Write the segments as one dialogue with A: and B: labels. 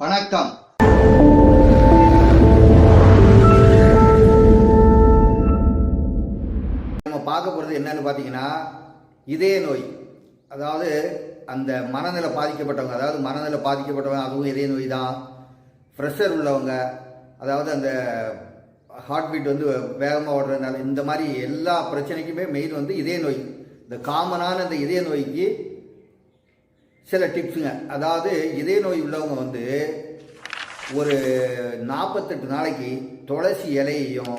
A: வணக்கம். நம்ம பார்க்க போகிறது என்னன்னு பார்த்தீங்கன்னா இதய நோய். அதாவது அந்த மனநிலை பாதிக்கப்பட்டவங்க அதாவது மனநிலை பாதிக்கப்பட்டவங்க அதுவும் இதய நோய் தான். ப்ரெஷர் உள்ளவங்க அதாவது அந்த ஹார்ட் பீட் வந்து வேகமாக ஓடுறதுனால இந்த மாதிரி எல்லா பிரச்சனைக்குமே மெயின் வந்து இதய நோய். இந்த காமனான இந்த இதய நோய்க்கு சில டிப்ஸுங்க அதாவது இதய நோய் உள்ளவங்க வந்து ஒரு நாற்பத்தெட்டு நாளைக்கு துளசி இலையையும்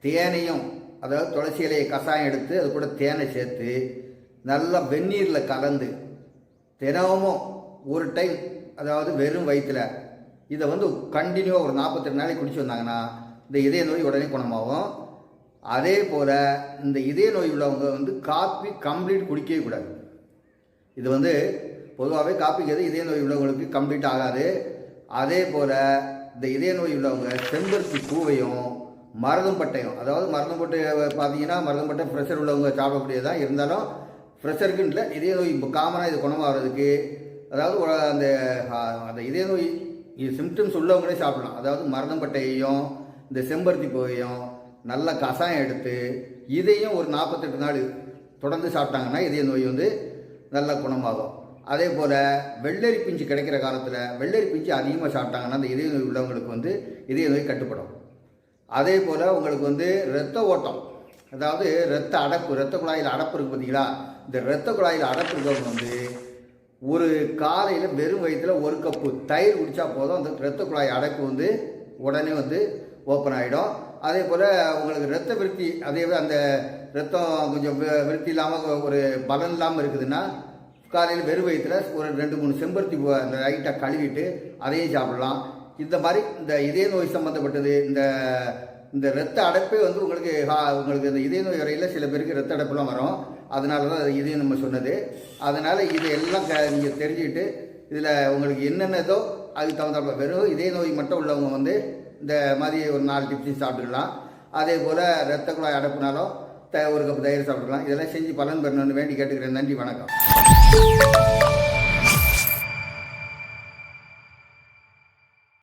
A: தேனையும் அதாவது துளசி இலையை கஷாயம் எடுத்து அது கூட தேனை சேர்த்து நல்லா வெந்நீரில் கலந்து தினமும் ஒரு டைம் அதாவது வெறும் வயிற்றில் இதை வந்து கண்டினியூவாக ஒரு நாற்பத்தெட்டு நாளைக்கு குடிச்சு வந்தாங்கன்னா இந்த இதய நோய் உடனே குணமாகும். அதே போல் இந்த இதய நோய் உள்ளவங்க வந்து காப்பி கம்ப்ளீட் குடிக்கவே கூடாது. இது வந்து பொதுவாகவே காப்பிக்கிறது இதய நோய் உள்ளவங்களுக்கு கம்ப்ளீட் ஆகாது. அதே போல் இந்த இதய நோய் உள்ளவங்க செம்பருத்தி பூவையும் மருதம்பட்டையும் அதாவது மருதம்பட்டை பார்த்தீங்கன்னா மருதம்பட்டை ப்ரெஷர் உள்ளவங்க சாப்பிடக்கூடியது தான் இருந்தாலும் ப்ரெஷருக்குன்னு இல்லை இதய நோய் இப்போ காமனாக இது குணமாகிறதுக்கு அதாவது அந்த அந்த இதய நோய் சிம்டம்ஸ் உள்ளவங்களே சாப்பிடலாம். அதாவது மருதம்பட்டையையும் இந்த செம்பருத்தி பூவையும் நல்ல கஷாயம் எடுத்து இதையும் ஒரு நாற்பத்தெட்டு நாள் தொடர்ந்து சாப்பிட்டாங்கன்னா இதய நோய் வந்து நல்ல குணமாகும். அதே போல் வெள்ளரி பிஞ்சு கிடைக்கிற காலத்தில் வெள்ளரி பிஞ்சு அதிகமாக சாப்பிட்டாங்கன்னா அந்த இதய நோய் உள்ளவங்களுக்கு வந்து இதய நோய் கட்டுப்படும். அதே போல் உங்களுக்கு வந்து இரத்த ஓட்டம் அதாவது இரத்த அடப்பு இரத்த குழாயில் அடப்பு இருக்குது பார்த்தீங்களா இந்த இரத்த குழாயில் அடப்பு இருக்கிறவங்க வந்து ஒரு காலையில் வெறும் வயிற்றில் ஒரு கப்பு தயிர் குடித்தா போதும் அந்த இரத்த குழாய் அடைப்பு வந்து உடனே வந்து ஓப்பன் ஆகிடும் அதே போல் உங்களுக்கு ரத்த விருத்தி அதே அந்த ரத்தம் கொஞ்சம் விருத்தி இல்லாமல் ஒரு பலன் இல்லாமல் இருக்குதுன்னா காலையில் வெறும் வயிற்றில் ஒரு ரெண்டு மூணு செம்பருத்தி பூ அந்த லைட்டாக கழுவிட்டு அதையும் சாப்பிடலாம். இந்த மாதிரி இந்த இதய நோய் சம்மந்தப்பட்டது இந்த இந்த ரத்த அடைப்பே வந்து உங்களுக்கு ஹா- உங்களுக்கு இந்த இதய நோய் வரையில் சில பேருக்கு ரத்த அடைப்புலாம் வரும். அதனால தான் அது இதையும் நம்ம சொன்னது. அதனால் இது எல்லாம் க நீங்கள் தெரிஞ்சுக்கிட்டு இதில் உங்களுக்கு என்னென்னதோ அதுக்கு தகுந்தாப்புல வெறும் இதய நோய் மட்டும் உள்ளவங்க வந்து இந்த மாதிரி ஒரு நாலு டிப்ஸையும் சாப்பிட்டுக்கலாம். அதே போல் ரத்த குழாய் அடைப்புனாலும் த ஒரு கப் தயிர் சாப்பிடலாம். இதெல்லாம் செஞ்சு பலன் பெறணும்னு வேண்டி கேட்டுக்கிறேன். நன்றி வணக்கம்.